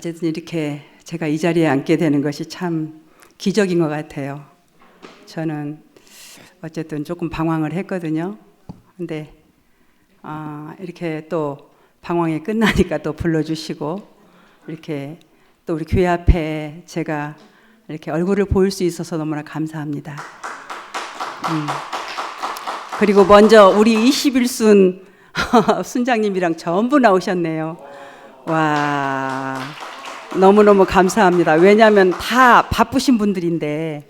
어쨌든 이렇게 제가 이 자리에 앉게 되는 것이 참 기적인 것 같아요. 저는 어쨌든 조금 방황을 했거든요. 근데 아, 이렇게 또 방황이 끝나니까 또 불러주시고 이렇게 또 우리 교회 앞에 제가 이렇게 얼굴을 보일 수 있어서 너무나 감사합니다. 음. 그리고 먼저 우리 21순 순장님이랑 전부 나오셨네요. 와 너무너무 감사합니다. 왜냐하면 다 바쁘신 분들인데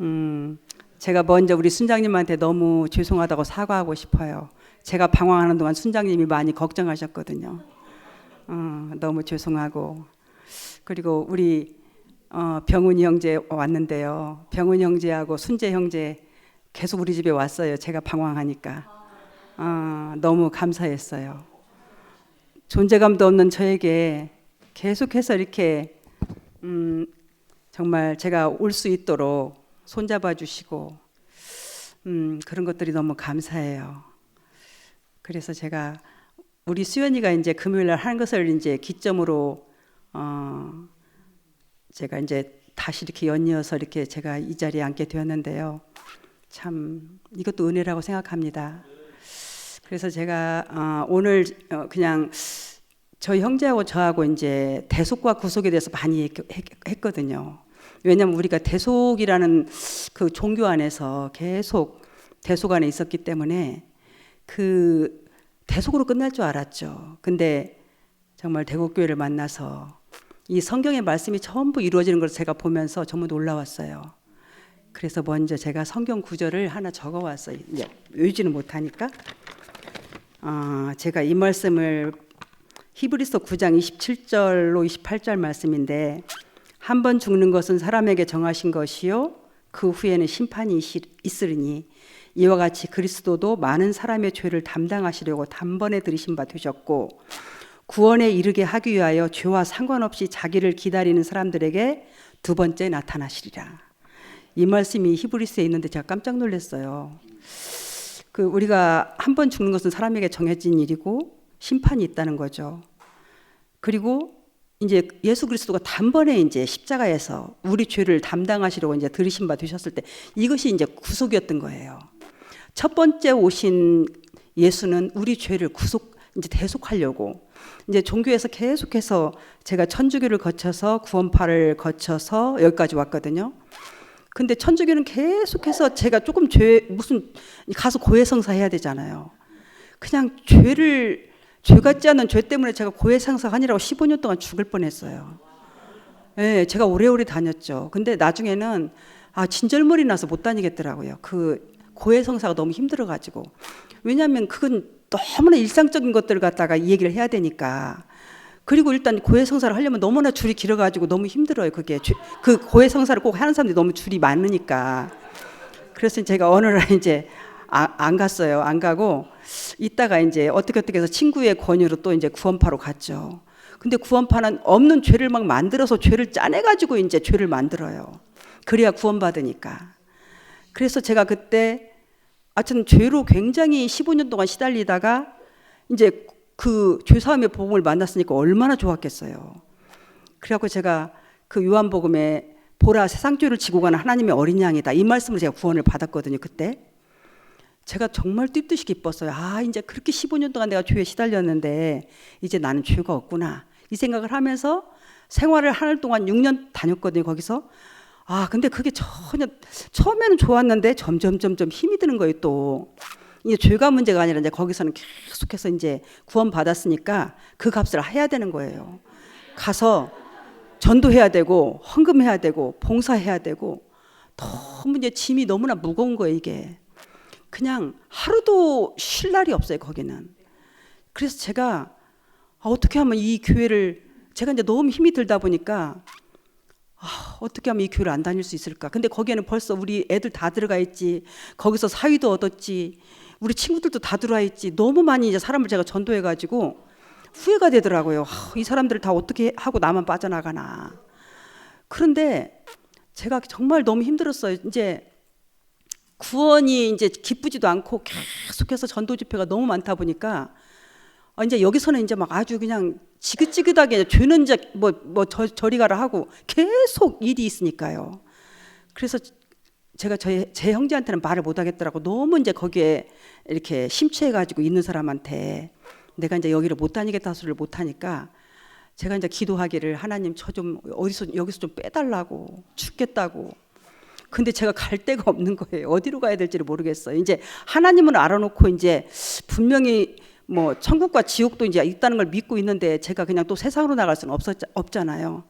음, 제가 먼저 우리 순장님한테 너무 죄송하다고 사과하고 싶어요. 제가 방황하는 동안 순장님이 많이 걱정하셨거든요. 어, 너무 죄송하고 그리고 우리 어, 병훈이 형제 왔는데요. 병훈 형제하고 순재 형제 계속 우리 집에 왔어요. 제가 방황하니까 어, 너무 감사했어요. 존재감도 없는 저에게 계속해서 이렇게 음, 정말 제가 올 수 있도록 손잡아 주시고 음, 그런 것들이 너무 감사해요. 그래서 제가 우리 수연이가 이제 금요일 날 하는 것을 이제 기점으로 어, 제가 이제 다시 이렇게 연이어서 이렇게 제가 이 자리에 앉게 되었는데요. 참 이것도 은혜라고 생각합니다. 그래서 제가 어, 오늘 어, 그냥 저희 형제하고 저하고 이제 대속과 구속에 대해서 많이 했, 거든요 왜냐하면 우리가 대속이라는 그 종교 안에서 계속 대속 안에 있었기 때문에 그 대속으로 끝날 줄 알았죠. 근데 정말 대곡교회를 만나서 이 성경의 말씀이 전부 이루어지는 걸 제가 보면서 전부 놀라웠어요. 그래서 먼저 제가 성경 구절을 하나 적어왔어요. 이제 외우지는 못하니까. 어, 제가 이 말씀을 히브리서 9장 27절로 28절 말씀인데 한 번 죽는 것은 사람에게 정하신 것이요 그 후에는 심판이 있으리니 이와 같이 그리스도도 많은 사람의 죄를 담당하시려고 단번에 들이신 바 되셨고 구원에 이르게 하기 위하여 죄와 상관없이 자기를 기다리는 사람들에게 두 번째 나타나시리라. 이 말씀이 히브리스에 있는데 제가 깜짝 놀랐어요. 그 우리가 한 번 죽는 것은 사람에게 정해진 일이고 심판이 있다는 거죠. 그리고 이제 예수 그리스도가 단번에 이제 십자가에서 우리 죄를 담당하시려고 이제 들으신 바 되셨을 때 이것이 이제 구속이었던 거예요. 첫 번째 오신 예수는 우리 죄를 구속 이제 대속하려고 이제 종교에서 계속해서 제가 천주교를 거쳐서 구원파를 거쳐서 여기까지 왔거든요. 근데 천주교는 계속해서 제가 조금 죄 무슨 가서 고해성사 해야 되잖아요. 그냥 죄를 죄 같지 않은 죄 때문에 제가 고해성사 하니라고 15년 동안 죽을 뻔했어요. 예, 네, 제가 오래오래 다녔죠. 근데 나중에는 아 진절머리 나서 못 다니겠더라고요. 그 고해성사가 너무 힘들어가지고 왜냐하면 그건 너무나 일상적인 것들을 갖다가 이 얘기를 해야 되니까 그리고 일단 고해성사를 하려면 너무나 줄이 길어가지고 너무 힘들어요. 그게 그 고해성사를 꼭 하는 사람들이 너무 줄이 많으니까. 그래서 제가 어느 날 이제 아, 안 갔어요. 안 가고 이따가 이제 어떻게 어떻게 해서 친구의 권유로 또 이제 구원파로 갔죠. 근데 구원파는 없는 죄를 막 만들어서 죄를 짜내가지고 이제 죄를 만들어요. 그래야 구원받으니까. 그래서 제가 그때 하여튼 죄로 굉장히 15년 동안 시달리다가 이제 그 죄사함의 복음을 만났으니까 얼마나 좋았겠어요. 그래갖고 제가 그 요한복음에 보라 세상 죄를 지고 가는 하나님의 어린 양이다 이 말씀을 제가 구원을 받았거든요 그때 제가 정말 뛰듯이 기뻤어요. 아 이제 그렇게 15년 동안 내가 죄에 시달렸는데 이제 나는 죄가 없구나 이 생각을 하면서 생활을 하늘 동안 6년 다녔거든요 거기서 아 근데 그게 전혀 처음에는 좋았는데 점점 점점 힘이 드는 거예요 또. 이제 죄가 문제가 아니라 이제 거기서는 계속해서 이제 구원 받았으니까 그 값을 해야 되는 거예요. 가서 전도해야 되고 헌금해야 되고 봉사해야 되고 너무 이제 짐이 너무나 무거운 거예요 이게. 그냥 하루도 쉴 날이 없어요 거기는. 그래서 제가 아, 어떻게 하면 이 교회를 제가 이제 너무 힘이 들다 보니까 아, 어떻게 하면 이 교회를 안 다닐 수 있을까? 근데 거기에는 벌써 우리 애들 다 들어가 있지. 거기서 사위도 얻었지. 우리 친구들도 다 들어와 있지. 너무 많이 이제 사람을 제가 전도해 가지고 후회가 되더라고요. 아, 이 사람들을 다 어떻게 하고 나만 빠져나가나. 그런데 제가 정말 너무 힘들었어요. 이제 구원이 이제 기쁘지도 않고 계속해서 전도 집회가 너무 많다 보니까 아, 이제 여기서는 이제 막 아주 그냥 지긋지긋하게 죄는 뭐뭐 저리 가라 하고 계속 일이 있으니까요. 그래서 제가 제, 제 형제한테는 말을 못 하겠더라고. 너무 이제 거기에 이렇게 심취해 가지고 있는 사람한테 내가 이제 여기를 못 다니겠다 소리를 못 하니까 제가 이제 기도하기를 하나님 저 좀 어디서 여기서 좀 빼달라고 죽겠다고. 근데 제가 갈 데가 없는 거예요. 어디로 가야 될지를 모르겠어요. 이제 하나님은 알아놓고 이제 분명히 뭐 천국과 지옥도 이제 있다는 걸 믿고 있는데 제가 그냥 또 세상으로 나갈 수는 없었, 없잖아요.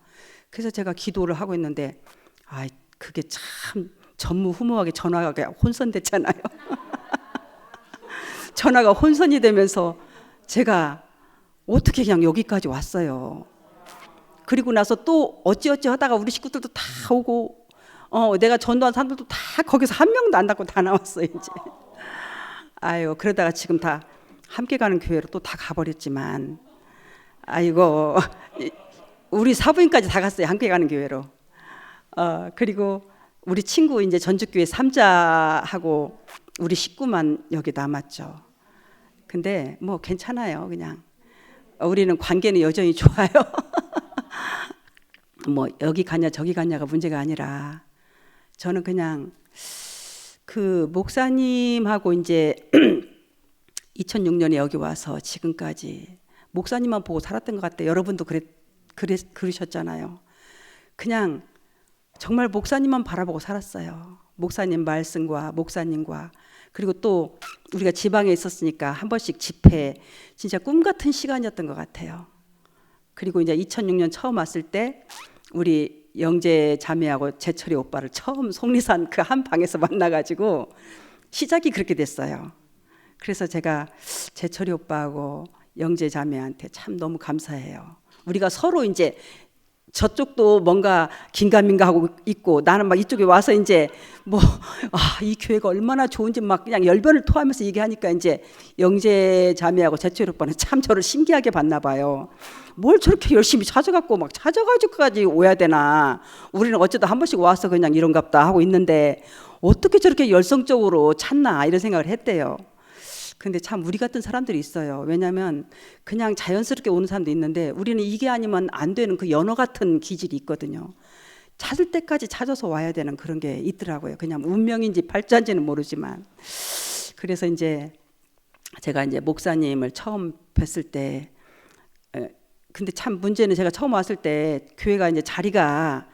그래서 제가 기도를 하고 있는데 아 그게 참 전무후무하게 전화가 혼선됐잖아요. 전화가 혼선이 되면서 제가 어떻게 그냥 여기까지 왔어요. 그리고 나서 또 어찌어찌 하다가 우리 식구들도 다 오고 어 내가 전도한 사람들도 다 거기서 한 명도 안 닫고 다 나왔어요 이제. 아유 그러다가 지금 다 함께 가는 교회로 또 다 가버렸지만 아이고 우리 사부인까지 다 갔어요 함께 가는 교회로. 어 그리고 우리 친구 이제 전주교회 삼자하고 우리 식구만 여기 남았죠. 근데 뭐 괜찮아요 그냥 우리는 관계는 여전히 좋아요. 뭐 여기 가냐 저기 가냐가 문제가 아니라 저는 그냥 그 목사님하고 이제 2006년에 여기 와서 지금까지 목사님만 보고 살았던 것 같아요. 여러분도 그랬, 그랬, 그러셨잖아요. 그냥 정말 목사님만 바라보고 살았어요. 목사님 말씀과 목사님과 그리고 또 우리가 지방에 있었으니까 한 번씩 집회 진짜 꿈 같은 시간이었던 것 같아요. 그리고 이제 2006년 처음 왔을 때 우리 영재 자매하고 재철이 오빠를 처음 속리산 그 한 방에서 만나가지고 시작이 그렇게 됐어요. 그래서 제가 재철이 오빠하고 영재 자매한테 참 너무 감사해요. 우리가 서로 이제 저쪽도 뭔가 긴가민가 하고 있고 나는 막 이쪽에 와서 이제 뭐 아 이 교회가 얼마나 좋은지 막 그냥 열변을 토하면서 얘기하니까 이제 영재 자매하고 재철 오빠는 참 저를 신기하게 봤나 봐요. 뭘 저렇게 열심히 찾아갖고 막 찾아가지고까지 오야 되나? 우리는 어쩌다 한 번씩 와서 그냥 이런갑다 하고 있는데 어떻게 저렇게 열성적으로 찾나 이런 생각을 했대요. 근데 참 우리 같은 사람들이 있어요. 왜냐하면 그냥 자연스럽게 오는 사람도 있는데 우리는 이게 아니면 안 되는 그 연어 같은 기질이 있거든요. 찾을 때까지 찾아서 와야 되는 그런 게 있더라고요. 그냥 운명인지 발자인지는 모르지만 그래서 이제 제가 이제 목사님을 처음 뵀을 때 근데 참 문제는 제가 처음 왔을 때 교회가 이제 자리가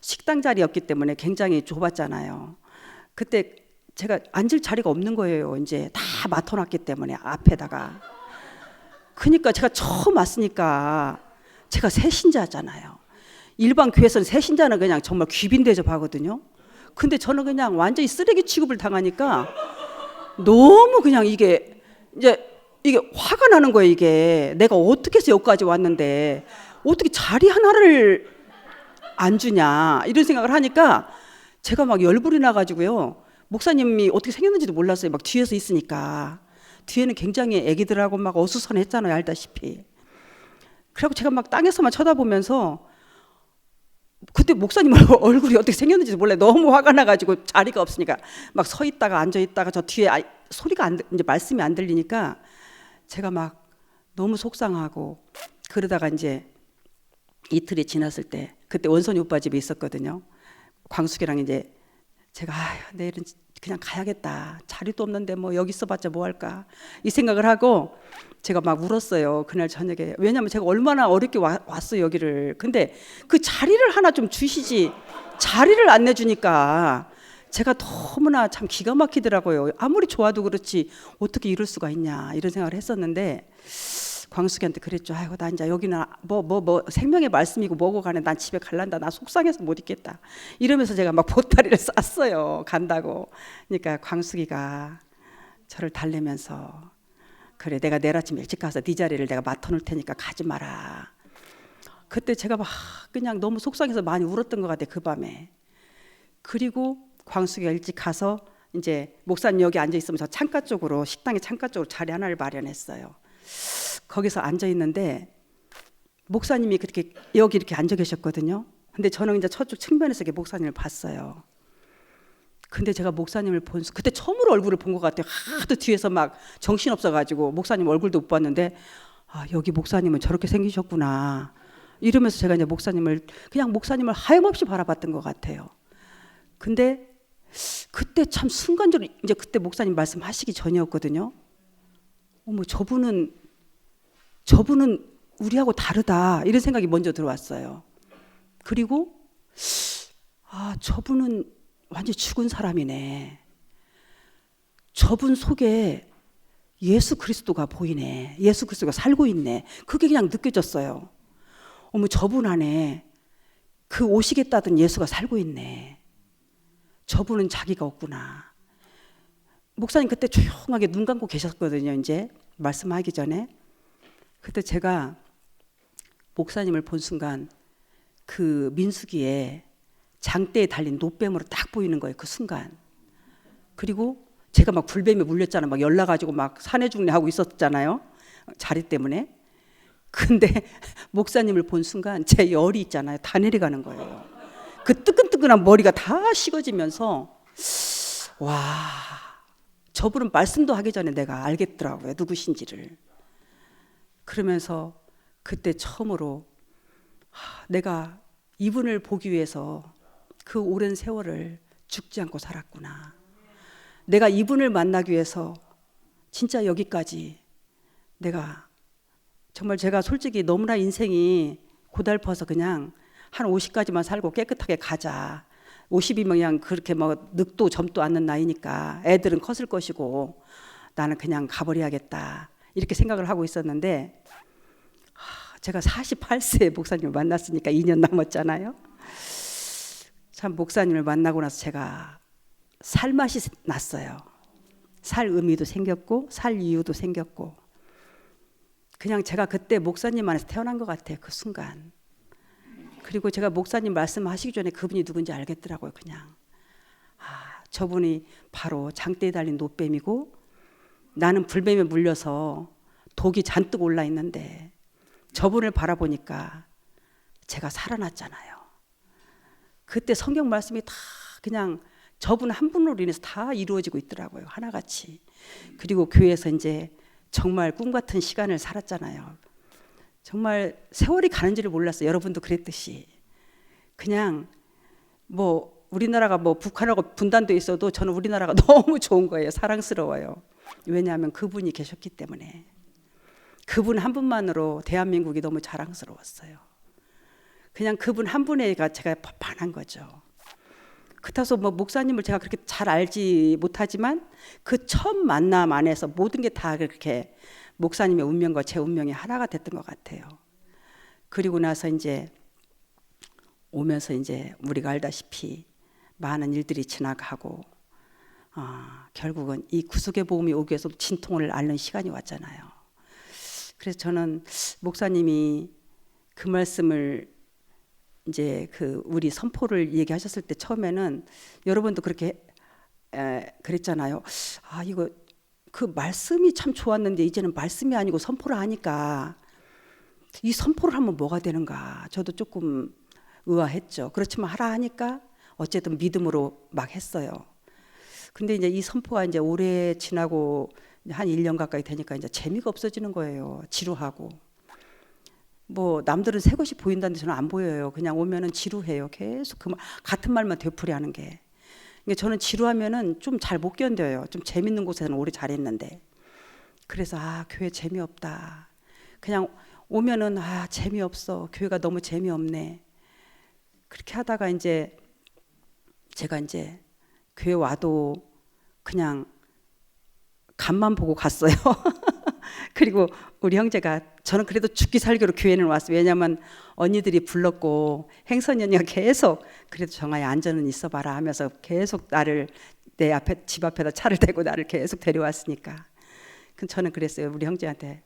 식당 자리였기 때문에 굉장히 좁았잖아요. 그때 제가 앉을 자리가 없는 거예요. 이제 다 맡아놨기 때문에 앞에다가. 그러니까 제가 처음 왔으니까 제가 새신자잖아요. 일반 교회에서는 새신자는 그냥 정말 귀빈 대접하거든요. 근데 저는 그냥 완전히 쓰레기 취급을 당하니까 너무 그냥 이게 이제 이게 화가 나는 거예요, 이게. 내가 어떻게 해서 여기까지 왔는데 어떻게 자리 하나를 안 주냐 이런 생각을 하니까 제가 막 열불이 나가지고요. 목사님이 어떻게 생겼는지도 몰랐어요. 막 뒤에서 있으니까 뒤에는 굉장히 애기들하고 막 어수선했잖아요, 알다시피. 그래고 제가 막 땅에서만 쳐다보면서 그때 목사님 얼굴이 어떻게 생겼는지도 몰라요. 너무 화가 나가지고 자리가 없으니까 막 서 있다가 앉아 있다가 저 뒤에 소리가 안 이제 말씀이 안 들리니까 제가 막 너무 속상하고 그러다가 이제 이틀이 지났을 때 그때 원선이 오빠 집에 있었거든요. 광숙이랑 이제 제가 아휴, 내일은 그냥 가야겠다. 자리도 없는데 뭐 여기 있어봤자 뭐 할까? 이 생각을 하고 제가 막 울었어요 그날 저녁에. 왜냐하면 제가 얼마나 어렵게 와, 왔어요 여기를. 근데 그 자리를 하나 좀 주시지. 자리를 안 내주니까 제가 너무나 참 기가 막히더라고요. 아무리 좋아도 그렇지 어떻게 이럴 수가 있냐 이런 생각을 했었는데 광숙이한테 그랬죠. 아이고 나 이제 여기는 뭐 뭐 뭐 생명의 말씀이고 뭐고 가네. 난 집에 갈란다. 나 속상해서 못 있겠다. 이러면서 제가 막 보따리를 쌌어요. 간다고. 그러니까 광숙이가 저를 달래면서 그래 내가 내일 아침 일찍 가서 네 자리를 내가 맡아놓을 테니까 가지 마라. 그때 제가 막 그냥 너무 속상해서 많이 울었던 것 같아요. 그 밤에. 그리고 광숙이가 일찍 가서 이제 목사님 여기 앉아 있으면 저 창가 쪽으로 식당의 창가 쪽으로 자리 하나를 마련했어요. 거기서 앉아 있는데 목사님이 그렇게 여기 이렇게 앉아 계셨거든요. 근데 저는 이제 저쪽 측면에서 이렇게 목사님을 봤어요. 근데 제가 목사님을 본 그때 처음으로 얼굴을 본 것 같아요. 하도 뒤에서 막 정신 없어가지고 목사님 얼굴도 못 봤는데 아, 여기 목사님은 저렇게 생기셨구나. 이러면서 제가 이제 목사님을 그냥 목사님을 하염없이 바라봤던 것 같아요. 근데 그때 참 순간적으로 이제 그때 목사님 말씀하시기 전이었거든요. 어머 저분은 저분은 우리하고 다르다 이런 생각이 먼저 들어왔어요. 그리고 아 저분은 완전 죽은 사람이네. 저분 속에 예수 그리스도가 보이네. 예수 그리스도가 살고 있네. 그게 그냥 느껴졌어요. 어머 저분 안에 그 오시겠다던 예수가 살고 있네. 저분은 자기가 없구나. 목사님 그때 조용하게 눈 감고 계셨거든요. 이제 말씀하기 전에 그때 제가 목사님을 본 순간 그 민수기에 장대에 달린 노뱀으로 딱 보이는 거예요. 그 순간. 그리고 제가 막 불뱀에 물렸잖아요. 막 열나가지고 막 산에 죽네 하고 있었잖아요. 자리 때문에. 근데 목사님을 본 순간 제 열이 있잖아요. 다 내려가는 거예요. 그 뜨끈뜨끈한 머리가 다 식어지면서 와 저분은 말씀도 하기 전에 내가 알겠더라고요. 누구신지를. 그러면서 그때 처음으로 하, 내가 이분을 보기 위해서 그 오랜 세월을 죽지 않고 살았구나. 내가 이분을 만나기 위해서 진짜 여기까지 내가 정말 제가 솔직히 너무나 인생이 고달퍼서 그냥 한 50까지만 살고 깨끗하게 가자. 50이면 그냥 그렇게 뭐 늙도 젊도 않는 나이니까 애들은 컸을 것이고 나는 그냥 가버려야겠다. 이렇게 생각을 하고 있었는데 하, 제가 48세에 목사님을 만났으니까 2년 남았잖아요. 참 목사님을 만나고 나서 제가 살 맛이 났어요. 살 의미도 생겼고 살 이유도 생겼고 그냥 제가 그때 목사님 안에서 태어난 것 같아요. 그 순간. 그리고 제가 목사님 말씀하시기 전에 그분이 누군지 알겠더라고요. 그냥 아 저분이 바로 장대에 달린 노뱀이고 나는 불뱀에 물려서 독이 잔뜩 올라 있는데 저분을 바라보니까 제가 살아났잖아요. 그때 성경 말씀이 다 그냥 저분 한 분으로 인해서 다 이루어지고 있더라고요. 하나같이. 그리고 교회에서 이제 정말 꿈 같은 시간을 살았잖아요. 정말 세월이 가는지를 몰랐어요. 여러분도 그랬듯이. 그냥 뭐 우리나라가 뭐 북한하고 분단돼 있어도 저는 우리나라가 너무 좋은 거예요. 사랑스러워요. 왜냐하면 그분이 계셨기 때문에. 그분 한 분만으로 대한민국이 너무 자랑스러웠어요. 그냥 그분 한 분에가 제가 반한 거죠. 그렇다서 뭐 목사님을 제가 그렇게 잘 알지 못하지만 그 처음 만남 안에서 모든 게 다 그렇게 목사님의 운명과 제 운명이 하나가 됐던 것 같아요. 그리고 나서 이제 오면서 이제 우리가 알다시피 많은 일들이 지나가고 어, 결국은 이 구속의 복음이 오기 위해서 진통을 앓는 시간이 왔잖아요. 그래서 저는 목사님이 그 말씀을 이제 그 우리 선포를 얘기하셨을 때 처음에는 여러분도 그렇게 에, 그랬잖아요. 아 이거 그 말씀이 참 좋았는데 이제는 말씀이 아니고 선포를 하니까 이 선포를 하면 뭐가 되는가 저도 조금 의아했죠. 그렇지만 하라 하니까 어쨌든 믿음으로 막 했어요. 근데 이제 이 선포가 이제 오래 지나고 한 1년 가까이 되니까 이제 재미가 없어지는 거예요. 지루하고. 뭐 남들은 새 것이 보인다는데 저는 안 보여요. 그냥 오면은 지루해요. 계속 그 말, 같은 말만 되풀이하는 게. 그러니까 저는 지루하면은 좀 잘 못 견뎌요. 좀 재밌는 곳에서는 오래 잘했는데. 그래서 아 교회 재미없다. 그냥 오면은 아 재미없어. 교회가 너무 재미없네. 그렇게 하다가 이제 제가 이제 교회 와도 그냥 간만 보고 갔어요. 그리고 우리 형제가 저는 그래도 죽기 살기로 교회는 왔어요. 왜냐하면 언니들이 불렀고 행선이 언니가 계속 그래도 정아야 안전은 있어봐라 하면서 계속 나를 내 앞에 집 앞에다 차를 대고 나를 계속 데려왔으니까. 그 저는 그랬어요. 우리 형제한테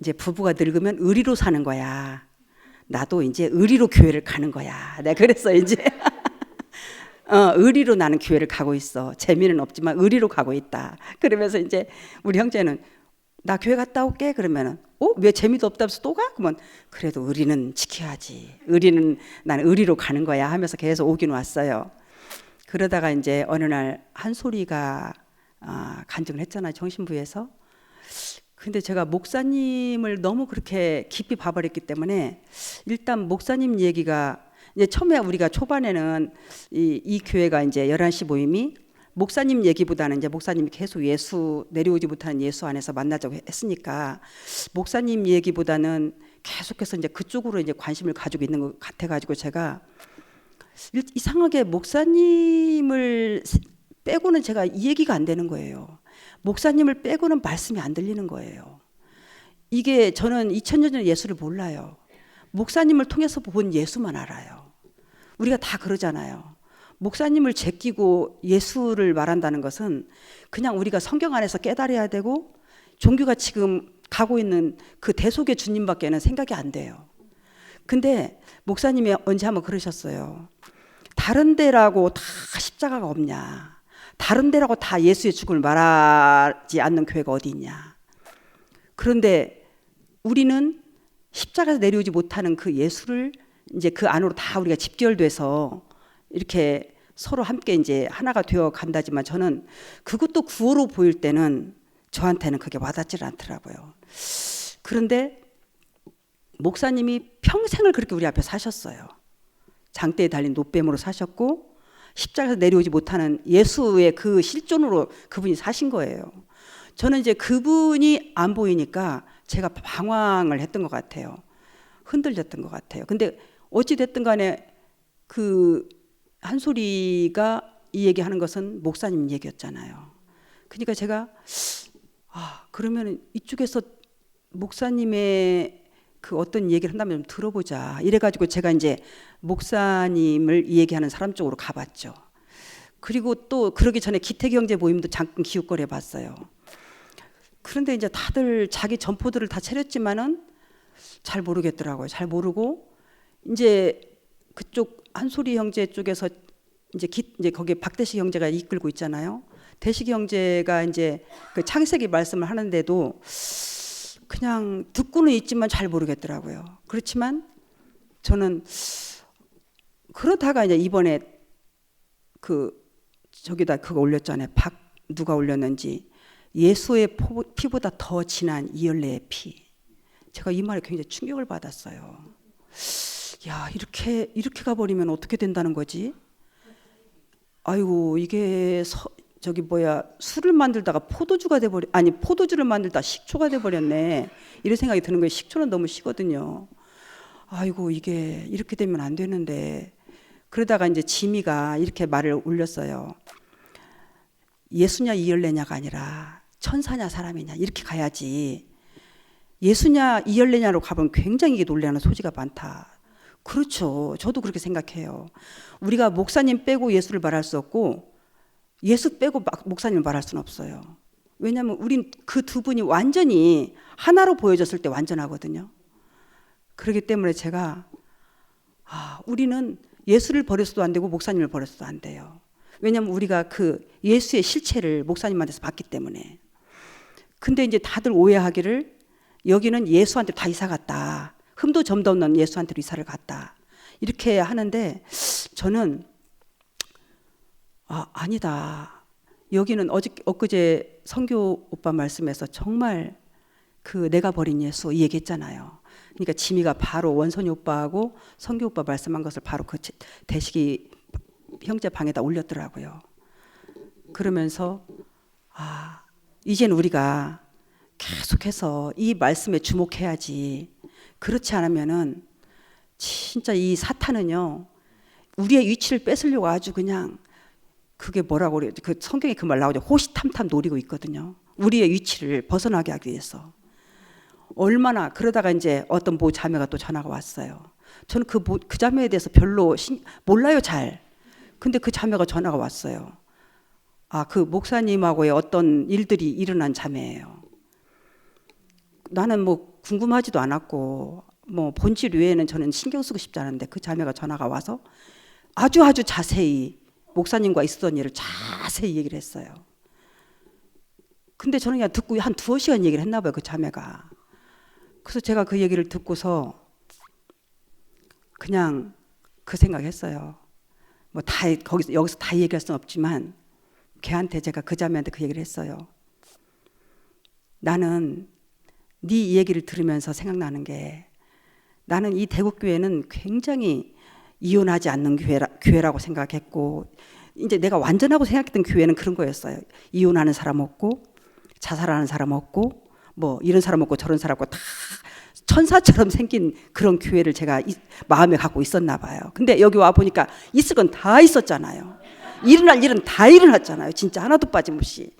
이제 부부가 늙으면 의리로 사는 거야. 나도 이제 의리로 교회를 가는 거야. 내가 그랬어 이제. 어, 의리로 나는 교회를 가고 있어. 재미는 없지만 의리로 가고 있다. 그러면서 이제 우리 형제는 나 교회 갔다 올게 그러면은 어? 왜 재미도 없다면서 또 가? 그러면 그래도 의리는 지켜야지. 의리는 나는 의리로 가는 거야 하면서 계속 오긴 왔어요. 그러다가 이제 어느 날 한 소리가 아, 간증을 했잖아요. 정신부에서 근데 제가 목사님을 너무 그렇게 깊이 봐버렸기 때문에 일단 목사님 얘기가 이제 처음에 우리가 초반에는 이, 이 교회가 이제 11시 모임이 목사님 얘기보다는 이제 목사님이 계속 예수 내려오지 못하는 예수 안에서 만나자고 했으니까 목사님 얘기보다는 계속해서 이제 그쪽으로 이제 관심을 가지고 있는 것 같아 가지고 제가 일- 이상하게 목사님을 빼고는 제가 이 얘기가 안 되는 거예요. 목사님을 빼고는 말씀이 안 들리는 거예요. 이게 저는 2000년 전 예수를 몰라요. 목사님을 통해서 본 예수만 알아요. 우리가 다 그러잖아요. 목사님을 제끼고 예수를 말한다는 것은 그냥 우리가 성경 안에서 깨달아야 되고 종교가 지금 가고 있는 그 대속의 주님밖에는 생각이 안 돼요. 근데 목사님이 언제 한번 그러셨어요. 다른 데라고 다 십자가가 없냐. 다른 데라고 다 예수의 죽음을 말하지 않는 교회가 어디 있냐. 그런데 우리는 십자가에서 내려오지 못하는 그 예수를 이제 그 안으로 다 우리가 집결돼서 이렇게 서로 함께 이제 하나가 되어 간다지만 저는 그것도 구호로 보일 때는 저한테는 그게 와닿질 않더라고요. 그런데 목사님이 평생을 그렇게 우리 앞에 사셨어요. 장대에 달린 노뱀으로 사셨고 십자가에서 내려오지 못하는 예수의 그 실존으로 그분이 사신 거예요. 저는 이제 그분이 안 보이니까 제가 방황을 했던 것 같아요. 흔들렸던 것 같아요. 근데 어찌 됐든 간에 그 한소리가 이 얘기하는 것은 목사님 얘기였잖아요. 그러니까 제가 아 그러면 이쪽에서 목사님의 그 어떤 얘기를 한다면 좀 들어보자. 이래가지고 제가 이제 목사님을 이 얘기하는 사람 쪽으로 가봤죠. 그리고 또 그러기 전에 기태경제 모임도 잠깐 기웃거려 봤어요. 그런데 이제 다들 자기 점포들을 다 차렸지만은 잘 모르겠더라고요. 잘 모르고 이제 그쪽 한소리 형제 쪽에서 이제 기, 이제 거기 박대식 형제가 이끌고 있잖아요. 대식 형제가 이제 그 창세기 말씀을 하는데도 그냥 듣고는 있지만 잘 모르겠더라고요. 그렇지만 저는 그러다가 이제 이번에 그 저기다 그거 올렸잖아요. 박 누가 올렸는지 예수의 포- 피보다 더 진한 이열레의 피. 제가 이 말에 굉장히 충격을 받았어요. 야 이렇게 이렇게 가버리면 어떻게 된다는 거지? 아이고 이게 서, 저기 뭐야 술을 만들다가 포도주가 돼버리 아니 포도주를 만들다 식초가 돼버렸네 이런 생각이 드는 거예요. 식초는 너무 시거든요. 아이고 이게 이렇게 되면 안 되는데 그러다가 이제 지미가 이렇게 말을 올렸어요. 예수냐 이열레냐가 아니라 천사냐 사람이냐 이렇게 가야지. 예수냐 이열레냐로 가면 굉장히 이게 놀라는 소지가 많다. 그렇죠. 저도 그렇게 생각해요. 우리가 목사님 빼고 예수를 말할 수 없고 예수 빼고 막- 목사님을 말할 수는 없어요. 왜냐하면 우린 그 두 분이 완전히 하나로 보여졌을 때 완전하거든요. 그렇기 때문에 제가 아, 우리는 예수를 버려서도 안 되고 목사님을 버려서도 안 돼요. 왜냐하면 우리가 그 예수의 실체를 목사님한테서 봤기 때문에. 근데 이제 다들 오해하기를 여기는 예수한테 다 이사 갔다. 흠도 점도 없는 예수한테로 이사를 갔다. 이렇게 하는데 저는 아, 아니다. 여기는 어제 엊그제 성교 오빠 말씀에서 정말 그 내가 버린 예수 이 얘기했잖아요. 그러니까 지미가 바로 원선이 오빠하고 성교 오빠 말씀한 것을 바로 그 제- 대식이 형제 방에다 올렸더라고요. 그러면서 아 이젠 우리가 계속해서 이 말씀에 주목해야지. 그렇지 않으면은 진짜 이 사탄은요 우리의 위치를 뺏으려고 아주 그냥 그게 뭐라고 그래요? 그 성경에 그 말 나오죠. 호시탐탐 노리고 있거든요. 우리의 위치를 벗어나게 하기 위해서. 얼마나 그러다가 이제 어떤 모 자매가 또 전화가 왔어요. 저는 그, 모- 그 자매에 대해서 별로 신- 몰라요 잘. 근데 그 자매가 전화가 왔어요. 아 그 목사님하고의 어떤 일들이 일어난 자매예요. 나는 뭐 궁금하지도 않았고 뭐 본질 외에는 저는 신경 쓰고 싶지 않은데 그 자매가 전화가 와서 아주 아주 자세히 목사님과 있었던 일을 자세히 얘기를 했어요. 근데 저는 그냥 듣고 한 두어 시간 얘기를 했나 봐요 그 자매가. 그래서 제가 그 얘기를 듣고서 그냥 그 생각했어요. 뭐 다 거기서 여기서 다 얘기할 수는 없지만 걔한테 제가 그 자매한테 그 얘기를 했어요. 나는 네 얘기를 들으면서 생각나는 게 나는 이 대구 교회는 굉장히 이혼하지 않는 교회라, 교회라고 생각했고 이제 내가 완전하고 생각했던 교회는 그런 거였어요. 이혼하는 사람 없고 자살하는 사람 없고 뭐 이런 사람 없고 저런 사람 없고 다 천사처럼 생긴 그런 교회를 제가 이- 마음에 갖고 있었나 봐요. 근데 여기 와 보니까 있을 건 다 있었잖아요. 일어날 일은 다 일어났잖아요. 진짜 하나도 빠짐없이.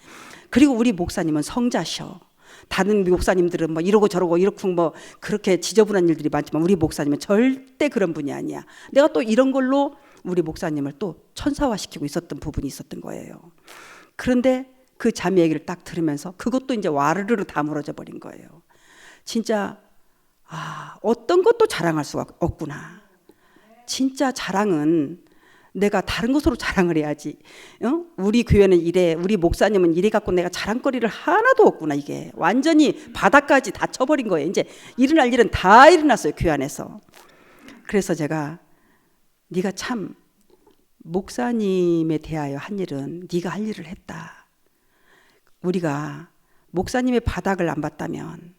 그리고 우리 목사님은 성자셔. 다른 목사님들은 뭐 이러고 저러고 이렇고 뭐 그렇게 지저분한 일들이 많지만 우리 목사님은 절대 그런 분이 아니야. 내가 또 이런 걸로 우리 목사님을 또 천사화 시키고 있었던 부분이 있었던 거예요. 그런데 그 자매 얘기를 딱 들으면서 그것도 이제 와르르르 다 무너져 버린 거예요. 진짜 아, 어떤 것도 자랑할 수가 없구나. 진짜 자랑은 내가 다른 것으로 자랑을 해야지. 어? 우리 교회는 이래, 우리 목사님은 이래 갖고 내가 자랑거리를 하나도 없구나 이게 완전히 바닥까지 다 쳐버린 거예요. 이제 일어날 일은 다 일어났어요 교회 안에서. 그래서 제가 네가 참 목사님에 대하여 한 일은 네가 할 일을 했다. 우리가 목사님의 바닥을 안 봤다면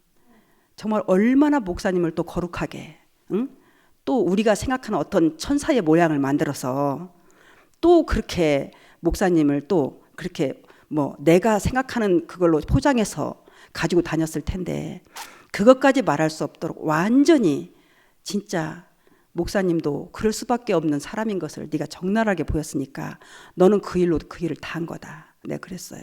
정말 얼마나 목사님을 또 거룩하게, 응? 또 우리가 생각하는 어떤 천사의 모양을 만들어서 또 그렇게 목사님을 또 그렇게 뭐 내가 생각하는 그걸로 포장해서 가지고 다녔을 텐데 그것까지 말할 수 없도록 완전히 진짜 목사님도 그럴 수밖에 없는 사람인 것을 네가 적나라하게 보였으니까 너는 그 일로 그 일을 다 한 거다. 내가 그랬어요.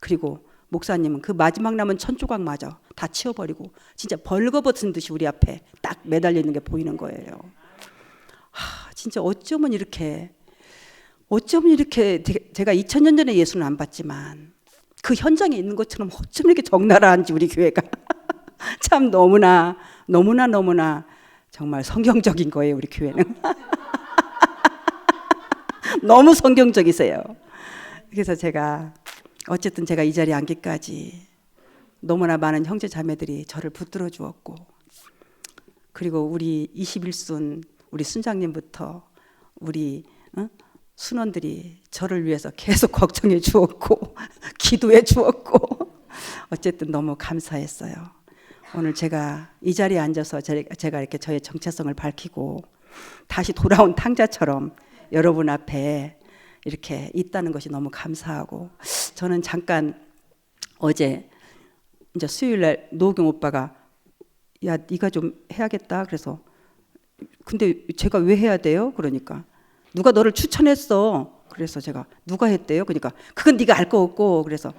그리고 목사님은 그 마지막 남은 천 조각마저 다 치워버리고 진짜 벌거벗은 듯이 우리 앞에 딱 매달려 있는 게 보이는 거예요. 하, 진짜 어쩌면 이렇게 어쩌면 이렇게 되- 제가 2000년 전에 예수는 안 봤지만 그 현장에 있는 것처럼 어쩜 이렇게 적나라한지 우리 교회가 참 너무나 너무나 너무나 정말 성경적인 거예요 우리 교회는 너무 성경적이세요. 그래서 제가 어쨌든 제가 이 자리에 앉기까지 너무나 많은 형제 자매들이 저를 붙들어 주었고 그리고 우리 21순 우리 순장님부터 우리 어? 순원들이 저를 위해서 계속 걱정해 주었고 기도해 주었고 어쨌든 너무 감사했어요. 오늘 제가 이 자리에 앉아서 제- 제가 이렇게 저의 정체성을 밝히고 다시 돌아온 탕자처럼 여러분 앞에 이렇게 있다는 것이 너무 감사하고 저는 잠깐 어제 이제 수요일 날 노경 오빠가 야 네가 좀 해야겠다 그래서 근데 제가 왜 해야 돼요? 그러니까 누가 너를 추천했어. 그래서 제가 누가 했대요? 그러니까 그건 네가 알 거 없고 그래서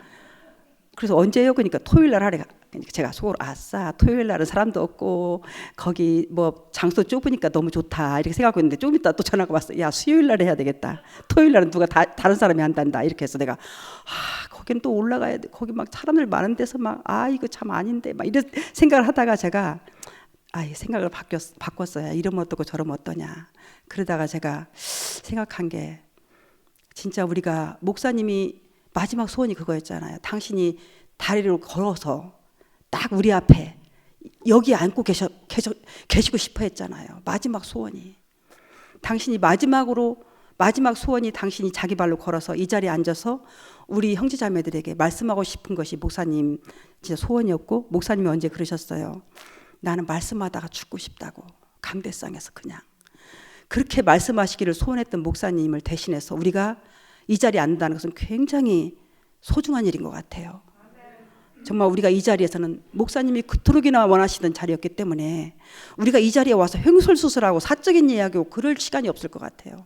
그래서 언제요? 그러니까 토요일 날 하래. 그러니까 제가 속으로 아싸 토요일 날은 사람도 없고 거기 뭐 장소 좁으니까 너무 좋다 이렇게 생각하고 있는데 좀 이따 또 전화가 왔어. 야 수요일 날에 해야 되겠다. 토요일 날은 누가 다, 다른 사람이 한단다 이렇게 해서 내가 아 거긴 또 올라가야 돼. 거기 막 사람들 많은 데서 막 아 이거 참 아닌데 막 이런 생각을 하다가 제가 아, 이 생각을 바뀌었, 바꿨어요. 이러면 어떠고 저러면 어떠냐. 그러다가 제가 생각한 게 진짜 우리가 목사님이 마지막 소원이 그거였잖아요. 당신이 다리를 걸어서 딱 우리 앞에 여기 앉고 계셔, 계셔, 계시고 싶어 했잖아요. 마지막 소원이. 당신이 마지막으로 마지막 소원이 당신이 자기 발로 걸어서 이 자리에 앉아서 우리 형제자매들에게 말씀하고 싶은 것이 목사님 진짜 소원이었고 목사님이 언제 그러셨어요. 나는 말씀하다가 죽고 싶다고 강대상에서 그냥 그렇게 말씀하시기를 소원했던 목사님을 대신해서 우리가 이 자리에 앉는다는 것은 굉장히 소중한 일인 것 같아요. 정말 우리가 이 자리에서는 목사님이 그토록이나 원하시던 자리였기 때문에 우리가 이 자리에 와서 횡설수설하고 사적인 이야기하고 그럴 시간이 없을 것 같아요.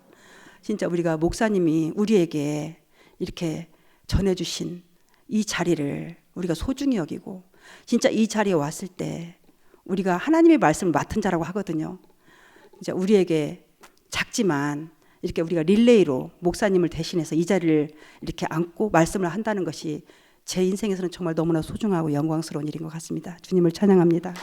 진짜 우리가 목사님이 우리에게 이렇게 전해주신 이 자리를 우리가 소중히 여기고 진짜 이 자리에 왔을 때 우리가 하나님의 말씀을 맡은 자라고 하거든요. 이제 우리에게 작지만 이렇게 우리가 릴레이로 목사님을 대신해서 이 자리를 이렇게 안고 말씀을 한다는 것이 제 인생에서는 정말 너무나 소중하고 영광스러운 일인 것 같습니다. 주님을 찬양합니다.